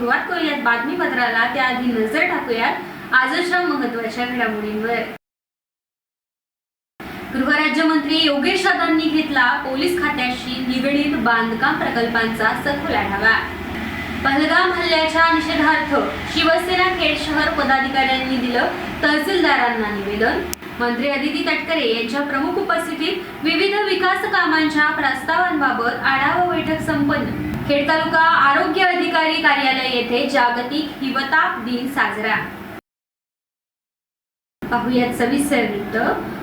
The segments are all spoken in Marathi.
सुरुवात करूयात बातमीपत्राला. त्याआधी नजर टाकूयात आजच्या महत्त्वाच्या घडामोडींवर. गृहराज्यमंत्री योगेश दादांनी घेतला पोलीस खात्याशी निगडीत बांधकाम प्रकल्पांचा सखोल आढावा पहलगाम हल्ल्याच्या निषेधार्थ शिवसेना खेड शहर पदाधिकाऱ्यांनी दिलं तहसीलदारांना निवेदन. मंत्री अदिती तटकरे यांच्या प्रमुख उपस्थितीत विविध विकास कामांच्या प्रस्तावांबाबत आढावा बैठक संपन्न. खेड तालुका आरोग्य अधिकारी कार्यालय येथे जागतिक हिवताप दिन साजरा. पाहुयात सविस्तर वृत्त.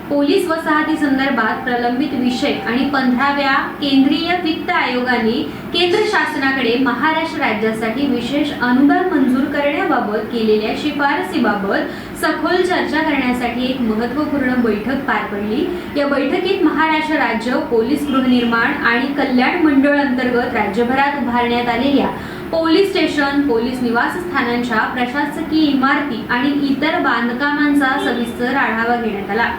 पोलीस वसाहती संदर्भात प्रलंबित विषय आणि पंधराव्या केंद्रीय वित्त आयोगाने केंद्र शासनाकडे महाराष्ट्र राज्यासाठी विशेष अनुदान मंजूर करण्याबाबत केलेल्या शिफारसीबाबत सखोल चर्चा करण्यासाठी एक महत्त्वपूर्ण बैठक पार पडली. या बैठकीत महाराष्ट्र राज्य पोलीस गृहनिर्माण आणि कल्याण मंडळ अंतर्गत राज्यभरात उभारण्यात आलेल्या पोलीस स्टेशन पोलीस निवासस्थानांच्या प्रशासकीय इमारती आणि इतर बांधकामांचा सविस्तर आढावा घेण्यात आला.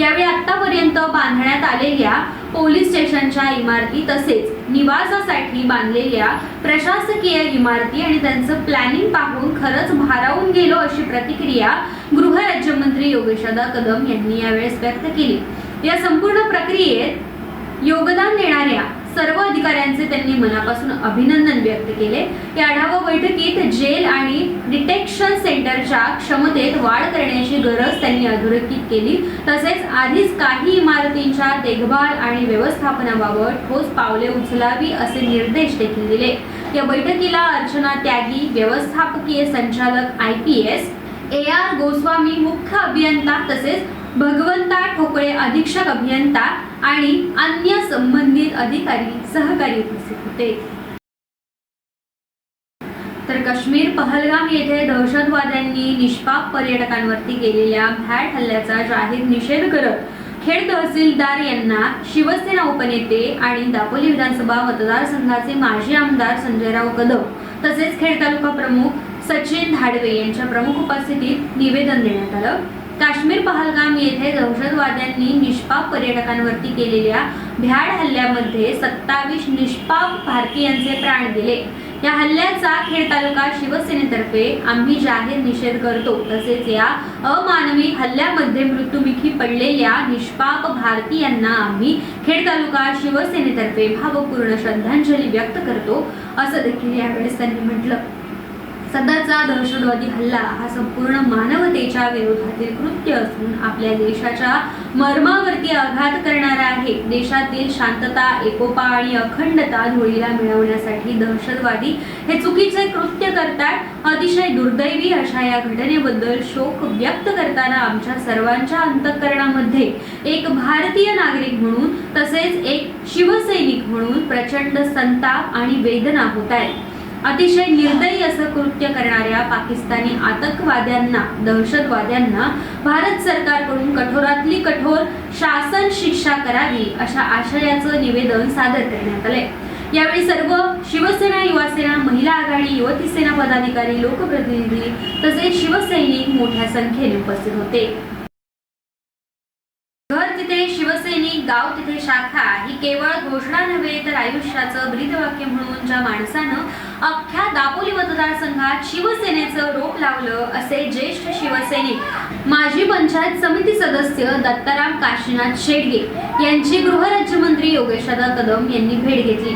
यावेळी आतापर्यंत बांधण्यात आलेल्या पोलीस स्टेशनच्या इमारती तसेच निवासासाठी बांधलेल्या प्रशासकीय इमारती आणि त्यांचं प्लॅनिंग पाहून खरंच भारावून गेलो अशी प्रतिक्रिया गृहराज्यमंत्री योगेशदा कदम यांनी यावेळेस व्यक्त केली. या संपूर्ण प्रक्रियेत अधिकाऱ्यांचे त्यांनी मनापासून अभिनंदन व्यक्त केले. या आढावा बैठकीत जेल आणि डिटेक्शन सेंटरच्या क्षमतेत वाढ करण्याची गरज त्यांनी अधोरेखित केली. तसेच आधीच काही इमारतींच्या देखभाल आणि व्यवस्थापनाबाबत ठोस पावले उचलावी असे निर्देश देखील दिले. या बैठकीला अर्चना त्यागी व्यवस्थापकीय संचालक I P S A R Goswami मुख्य अभियंता तसेच भगवंता ठोकळे अधीक्षक अभियंता आणि अन्य संबंधित अधिकारी सहकारी उपस्थित होते. तर काश्मीर पहलगाम येथे दहशतवाद्यांनी निष्पाप पर्यटकांवरती केलेल्या भॅट हल्ल्याचा जाहीर निषेध करत खेड तहसीलदार यांना शिवसेना उपनेते आणि दापोली विधानसभा मतदारसंघाचे माजी आमदार संजयराव कदम तसेच खेड तालुका प्रमुख सचिन धाडवे यांच्या प्रमुख उपस्थितीत निवेदन देण्यात आलं. काश्मीर पहलगाम येथे दहशतवाद्यांनी निष्पाप पर्यटकांवरती केलेल्या भ्याड हल्ल्यामध्ये सत्तावीस निष्पाप भारतीयांचे प्राण गेले. या हल्ल्याचा खेड तालुका शिवसेनेतर्फे आम्ही जाहीर निषेध करतो. तसेच या अमानवी हल्ल्यामध्ये मृत्युमुखी पडलेल्या निष्पाप भारतीयांना आम्ही खेड तालुका शिवसेनेतर्फे भावपूर्ण श्रद्धांजली व्यक्त करतो. असं देखील यावेळेस त्यांनी म्हटलं. सध्याचा दहशतवादी हल्ला हा संपूर्ण मानवतेच्या विरोधातील कृत्य असून आपल्या देशाच्या मर्मावरती आघात करणारा आहे. देशातील शांतता एकोपा आणि अखंडता धुळीला मिळवण्यासाठी दहशतवादी हे चुकीचे कृत्य करतात. अतिशय दुर्दैवी अशा या घटनेबद्दल शोक व्यक्त करताना आमच्या सर्वांच्या अंतःकरणामध्ये एक भारतीय नागरिक म्हणून तसेच एक शिवसैनिक म्हणून प्रचंड संताप आणि वेदना होत आहेत. अतिशय निर्दयी असं कृत्य करणाऱ्या पाकिस्तानी आतंकवाद्यांना दहशतवाद्यांना भारत सरकारकडून कठोरातली कठोर शासन शिक्षा करावी अशा आशयाचं निवेदन सादर करण्यात आलंय. यावेळी सर्व शिवसेना युवासेना महिला आघाडी युवती सेना पदाधिकारी लोकप्रतिनिधी तसेच शिवसैनिक मोठ्या संख्येने उपस्थित होते घर तिथे शिवसैनिक गाव तिथे शाखा ही केवळ घोषणा नव्हे तर आयुष्याचं ब्रीदवाक्य म्हणून ज्या माणसानं अख्ख्या दापोली मतदारसंघात शिवसेनेचं रोप लावलं असे ज्येष्ठ शिवसैनिक माजी पंचायत समिती सदस्य दत्ताराम काशीनाथ शेडगे यांची गृहराज्यमंत्री योगेशदा कदम यांनी भेट घेतली.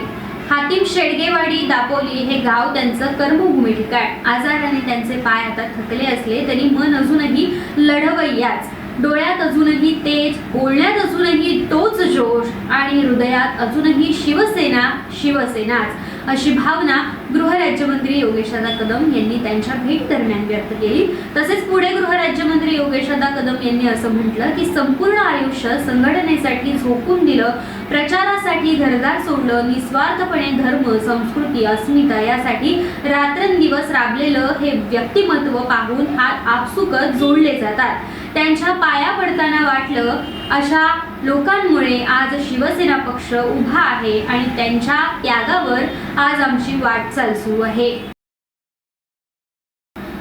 हातीम शेडगेवाडी दापोली हे गाव त्यांचं कर्मभूमी ठिकाण. आजाराने त्यांचे पाय आता थकले असले तरी मन अजूनही लढवय्याच. डोळ्यात अजूनही तेज बोलण्यात अजूनही तोच जोश आणि हृदयात अजूनही शिवसेना शिवसेनाच अशी भावना गृहराज्यमंत्री योगेशदा कदम यांनी त्यांच्या भेट दरम्यान व्यक्त केली. तसेच पुढे गृहराज्यमंत्री योगेशदा कदम यांनी असं म्हटलं की संपूर्ण आयुष्य संघटनेसाठी झोकून दिलं प्रचारासाठी घरदार सोडलं निस्वार्थपणे धर्म संस्कृती अस्मिता यासाठी रात्रंदिवस राबलेलं हे व्यक्तिमत्व पाहून हात आपसुकच जोडले जातात. त्यांच्या पाया पडताना वाटलं अशा लोकांमुळे आज शिवसेना पक्ष उभा आहे आणि त्यांच्या त्यागावर आज आमची वाटचाल सुरू आहे.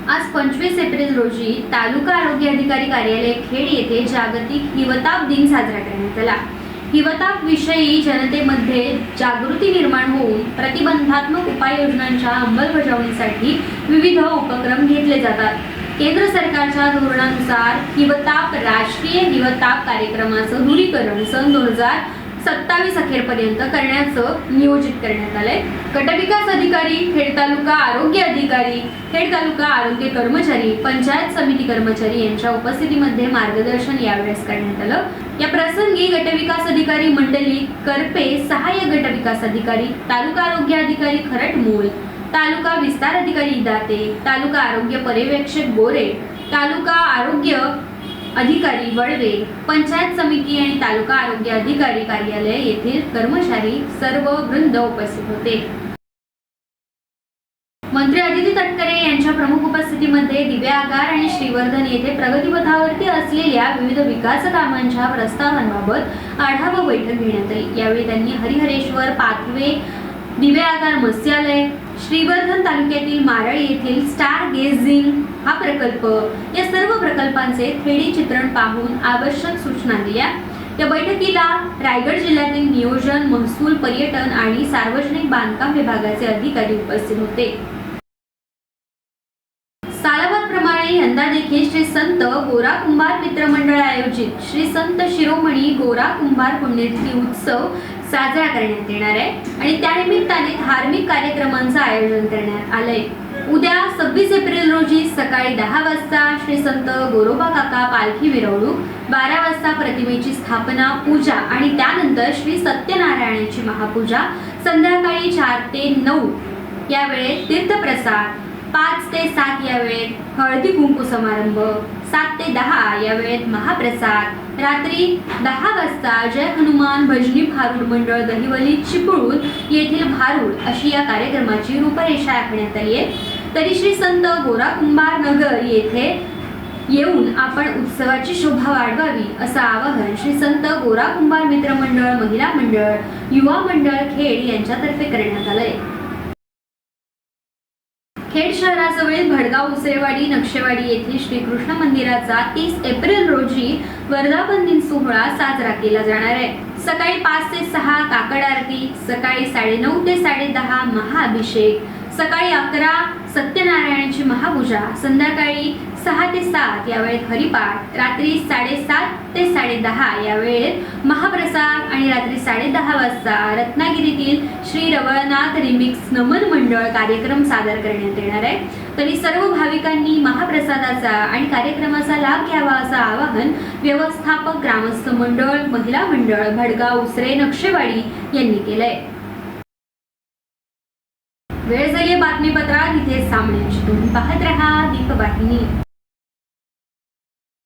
आज पंचवीस एप्रिल रोजी तालुका आरोग्य अधिकारी कार्यालय खेड येथे जागतिक हिवताप दिन साजरा करण्यात आला. हिवताप विषयी जनतेमध्ये जागृती निर्माण होऊन प्रतिबंधात्मक उपाययोजनांच्या अंमलबजावणीसाठी विविध उपक्रम घेतले जातात. केंद्र सरकारच्या धोरणानुसार हिवताप राष्ट्रीय हिवताप कार्यक्रमाचं दूरीकरण सन दोन हजार सत्तावीस अखेरपर्यंत करण्याचं नियोजित करण्यात आलंय. गटविकास अधिकारी खेड तालुका आरोग्य अधिकारी खेड तालुका आरोग्य कर्मचारी पंचायत समिती कर्मचारी यांच्या उपस्थितीमध्ये मार्गदर्शन यावेळेस करण्यात आलं. या प्रसंगी गटविकास अधिकारी मंडळी करपे सहाय्य गटविकास अधिकारी तालुका आरोग्य अधिकारी खरटमूल तालुका विस्तार अधिकारी दाते तालुका आरोग्य पर्यवेक्षक बोरे तालुका आरोग्य अधिकारी वळवे पंचायत समिती आणि तालुका आरोग्य अधिकारी कार्यालय येथील कर्मचारी सर्व वृंद उपस्थित होते. मंत्री अदिती तटकरे यांच्या प्रमुख उपस्थितीमध्ये दिव्या आगार आणि श्रीवर्धन येथे प्रगतीपथावरती असलेल्या विविध विकास कामांच्या प्रस्तावांबाबत आढावा बैठक घेण्यात आली. यावेळी त्यांनी हरिहरेश्वर पाथवे दिवे आगार मत्स्यालय श्रीवर्धन तालुक्यातील मारळ येथील स्टार गेझिंग हा प्रकल्प. या सर्व प्रकल्पांचे थ्रीडी चित्रण पाहून आवश्यक सूचना दिल्या. या बैठकीला रायगड जिल्ह्यातील नियोजन महसूल पर्यटन आणि सार्वजनिक बांधकाम विभागाचे अधिकारी उपस्थित होते. सालाबादप्रमाणे यंदा देखील श्री संत गोरा कुंभार मित्रमंडळ आयोजित श्री संत शिरोमणी गोरा कुंभार पुण्यतिथी उत्सव साजरा करण्यात येणार आहे. आणि त्यानिमित्ताने धार्मिक कार्यक्रमांचं आयोजन करण्यात आलंय. उद्या सव्वीस एप्रिल रोजी सकाळी दहा वाजता श्री संत गोरोबा काका पालखी मिरवणूक बारा वाजता प्रतिमेची स्थापना पूजा आणि त्यानंतर श्री सत्यनारायणाची महापूजा संध्याकाळी चार ते नऊ. या वेळेत तीर्थप्रसाद पाच ते सात या वेळेत हळदी कुंकू समारंभ सात ते दहा या वेळेत महाप्रसाद. रात्री दहा वाजता जय हनुमान भजनी भारूड मंडळ दहिवली चिपळूण येथील भारूड अशी या कार्यक्रमाची रूपरेषा आखण्यात आली आहे तरी श्री संत गोरा कुंभार नगर येथे येऊन आपण उत्सवाची शोभा वाढवावी असं आवाहन श्री संत गोरा कुंभार मित्र मंडळ महिला मंडळ युवा मंडळ खेड यांच्यातर्फे करण्यात आलंय. आहे शहराजवळील भडगाव उसेवाडी नक्षेवाडी येथील श्रीकृष्ण मंदिराचा तीस एप्रिल रोजी वर्धापन दिन सोहळा साजरा केला जाणार आहे. सकाळी पाच ते सहा काकड आरती सकाळी साडेनऊ ते साडेदहा महाअभिषेक सकाळी अकरा सत्यनारायणाची महापूजा संध्याकाळी सहा ते सात या वेळेत हरिपाठ रात्री साडेसात ते साडेदहा या वेळेत महाप्रसाद आणि रात्री साडेदहा वाजता रत्नागिरीतील श्री रवळनाथ रिमिक्स नमन मंडळ कार्यक्रम सादर करण्यात येणार आहे. तरी सर्व भाविकांनी महाप्रसादाचा आणि कार्यक्रमाचा लाभ घ्यावा असं आवाहन व्यवस्थापक ग्रामस्थ मंडळ महिला मंडळ भडगाव उसरे नक्षेवाडी यांनी केलंय. वेळ झाली आहे बातमीपत्रात. इथे सामन्याची तुम्ही पाहत रहा. दीपवाहिनी.